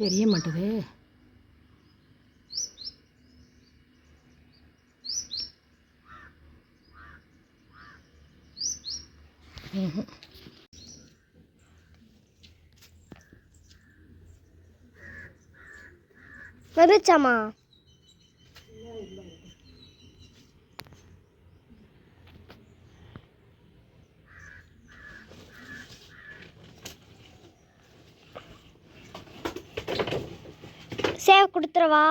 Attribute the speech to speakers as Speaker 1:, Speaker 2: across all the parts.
Speaker 1: தெரிய மாட்டேது.
Speaker 2: வெறிச்சமா சேவ் கொடுத்துறவா?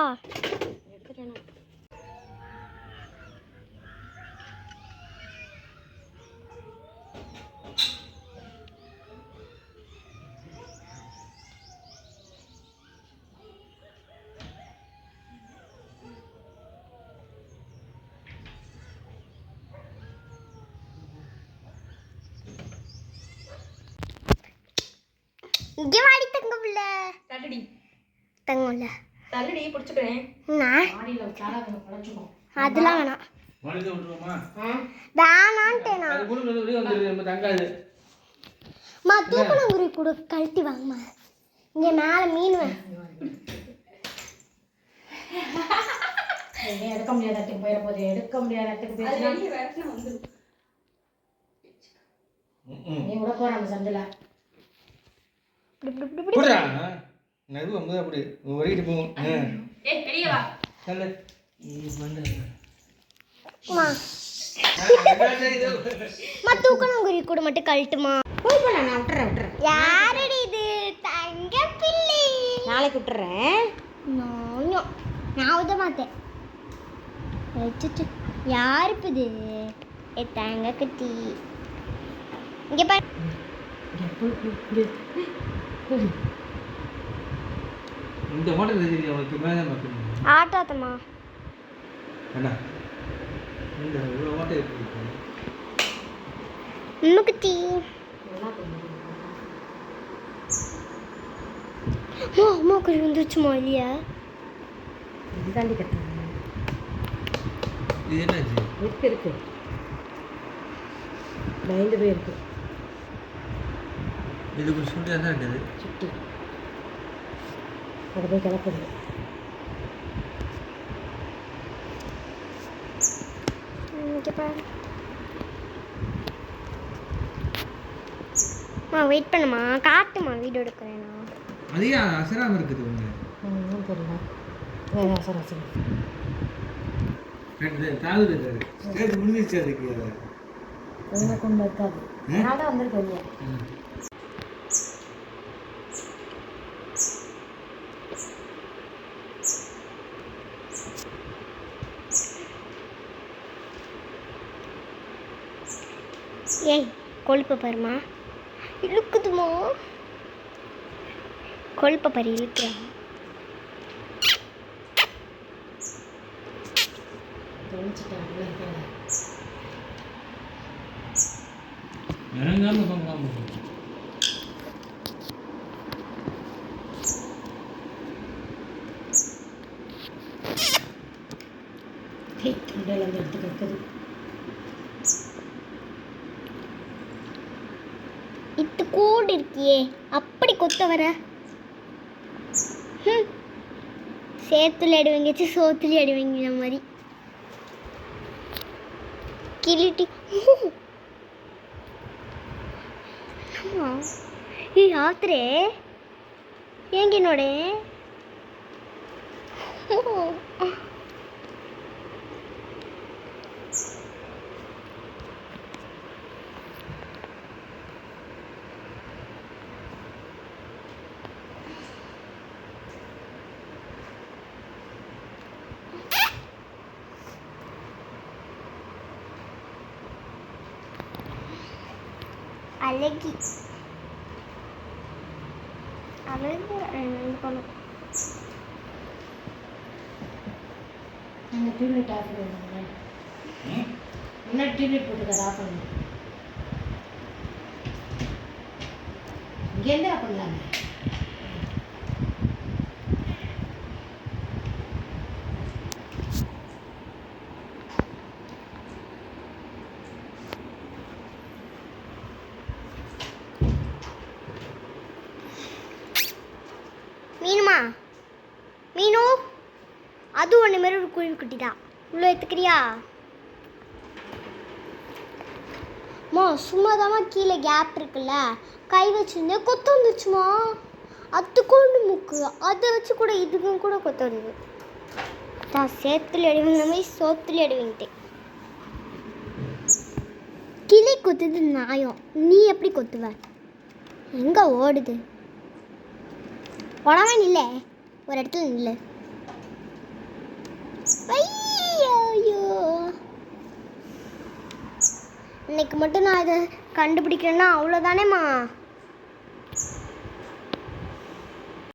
Speaker 2: இங்கே வாடி தங்க புள்ள.
Speaker 1: தள்ளுடி
Speaker 2: தங்க புள்ள
Speaker 1: தள்ளுடி பிடிச்சிக்கிறேன்
Speaker 2: அதெல்லாம் வேணாம்.
Speaker 3: தங்காது.
Speaker 2: மா தூக்கணங்குருவி கொடு கழட்டி வாங்கம்மா. இங்கே மேலே மீன்
Speaker 1: எடுக்க முடியாத இடத்துக்கு போயிட போகுது எடுக்க முடியாத இடத்துக்கு போயிடுச்சுன்னா நீ விட போற அந்த சந்தில்.
Speaker 3: நடுவு அம்பது அப்படி வரைக்கிட்டு போகும். ஆ.
Speaker 1: ஏ வெளியே வா.
Speaker 3: தள்ளு. ம், வந்து.
Speaker 2: மா. மா தூக்கணங்குருவி கூட மட்டும் கழட்டுமா?
Speaker 1: போய் போல நான் விட்டுறேன் விட்டுறேன்.
Speaker 2: யாரடி இது? தங்க பிள்ளை.
Speaker 1: நாளைக்கு விட்டுறேன்.
Speaker 2: நானும் நான் உத மாட்டேன். அச்சச்சோ. யார் இப்போ இது? ஏ தங்க குட்டி. இங்கே பாரு.
Speaker 3: இந்த மாடல் தெரியுது அவனுக்கு மேலே பார்க்கணும்
Speaker 2: ஆட்டாத்தம்மா.
Speaker 3: அண்ணா இந்த இவ்வளோ இருக்கு?
Speaker 2: இன்னும் குட்டி அம்மா அம்மா குருவி வந்துருச்சுமா இல்லையா?
Speaker 1: இதுதாண்டி கட்டுறேன்
Speaker 3: இது என்னாச்சு?
Speaker 1: இருக்கு இருக்கு. பயந்து போய் இருக்கு
Speaker 3: இது கொஞ்சம் சுட்டியாக தான் இருக்குது.
Speaker 1: சுட்டி. அதை போய்
Speaker 2: பாரு. அம்மா வெயிட் பண்ணுமா? காட்டுமா வீடியோ எடுக்கிறேன் நான்.
Speaker 3: அது ஏன் அசராமல் இருக்குது ஒன்று
Speaker 1: ஒன்றும் தெரியல. வேறு சரி சரி
Speaker 3: ரெண்டு காது இருக்காரு ஸ்டேஜ் முடிஞ்சிச்சு அதுக்கு.
Speaker 1: உனக்கு ஒன்று இருக்காது அதனால தான் வந்திருக்கு
Speaker 2: ஏய் கொழுப்பை பாருமா இழுக்குதுமா கொழுப்பை பாரு இழுக்கிறா
Speaker 1: தொலைச்சிட்டாங்களே
Speaker 3: இறங்காம பங்காம
Speaker 2: இத்து கூடு இருக்கியே. அப்படி கொத்த வர. சேத்துல அடிவங்க சோத்துல இந்த மாதிரி. கிளிட்டி ஏ ஆத்திரே. ஏங்க என்னோட? அழகி அழகு ரெண்டு பண்ணும்
Speaker 1: அந்த டியூப்லைட் ஆஃப் பண்ணுங்க முன்னாடி டியூப்லைட் போட்டுக்காது ஆஃப் பண்ணு இங்கேருந்து ஆஃப் பண்ணலாங்க
Speaker 2: மீனுமா? மீனு? அது ஒன்று மாரி ஒரு குருவிக்குட்டி தான் உள்ள எடுத்துக்கிறியா? மா சும்மா கீழே கேப் இருக்குல்ல. கை வச்சிருந்தேன் கொத்து வந்துச்சுமா அது முக்கு. அதை வச்சு கூட இதுக்கும் கூட கொத்து வருது. நான் சேத்துல அடிவங்க மாதிரி சோத்துல அடிவங்கிட்டேன் கிளி கொத்துது நாயம். நீ எப்படி கொத்துவ? எங்க ஓடுது? உடவே நில்ல. ஒரு இடத்துல நில்ல. ஐயோ இன்னைக்கு மட்டும் நான் இதை கண்டுபிடிக்கிறேன்னா அவ்வளோதானேம்மா